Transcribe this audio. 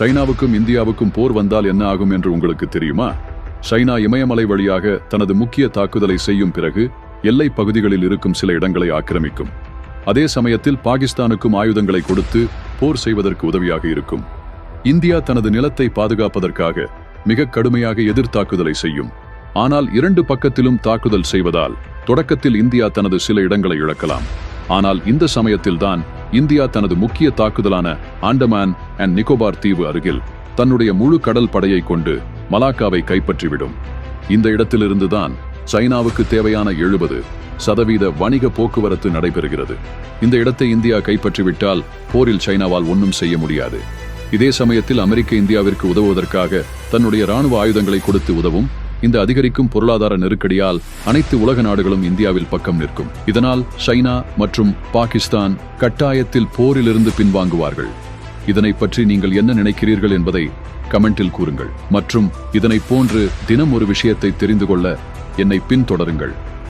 சைனாவுக்கும் இந்தியாவுக்கும் போர் வந்தால் என்ன ஆகும் என்று உங்களுக்கு தெரியுமா? சைனா இமயமலை வழியாக தனது முக்கிய தாக்குதலை செய்யும் பிறகு எல்லை பகுதிகளில் இருக்கும் சில இடங்களை ஆக்கிரமிக்கும். அதே சமயத்தில் பாகிஸ்தானுக்கும் ஆயுதங்களை கொடுத்து போர் செய்வதற்கு உதவியாக இருக்கும். இந்தியா தனது நிலத்தை பாதுகாப்பதற்காக மிக கடுமையாக எதிர்த்தாக்குதலை செய்யும். ஆனால் இரண்டு பக்கத்திலும் தாக்குதல் செய்வதால் தொடக்கத்தில் இந்தியா தனது சில இடங்களை இழக்கலாம். ஆனால் இந்த சமயத்தில்தான் இந்தியா தனது முக்கிய தாக்குதலான ஆண்டமான் அண்ட் நிக்கோபார் தீவு அருகில் தன்னுடைய முழு கடல் படையை கொண்டு மலாக்காவை கைப்பற்றிவிடும். இந்த இடத்திலிருந்துதான் சைனாவுக்கு தேவையான எழுபது சதவீத வணிக போக்குவரத்து நடைபெறுகிறது. இந்த இடத்தை இந்தியா கைப்பற்றிவிட்டால் போரில் சைனாவால் ஒன்றும் செய்ய முடியாது. இதே சமயத்தில் அமெரிக்க இந்தியாவிற்கு உதவுவதற்காக தன்னுடைய ராணுவ ஆயுதங்களை கொடுத்து உதவும் இந்த அதிகரிக்கும் பொருளாதார நெருக்கடியால் அனைத்து உலக நாடுகளும் இந்தியாவில் பக்கம் நிற்கும். இதனால் சைனா மற்றும் பாகிஸ்தான் கட்டாயத்தில் போரிலிருந்து பின்வாங்குவார்கள். இதனை பற்றி நீங்கள் என்ன நினைக்கிறீர்கள் என்பதை கமெண்டில் கூறுங்கள். மற்றும் இதனை போன்று தினம் ஒரு விஷயத்தை தெரிந்து கொள்ள என்னை பின்தொடருங்கள்.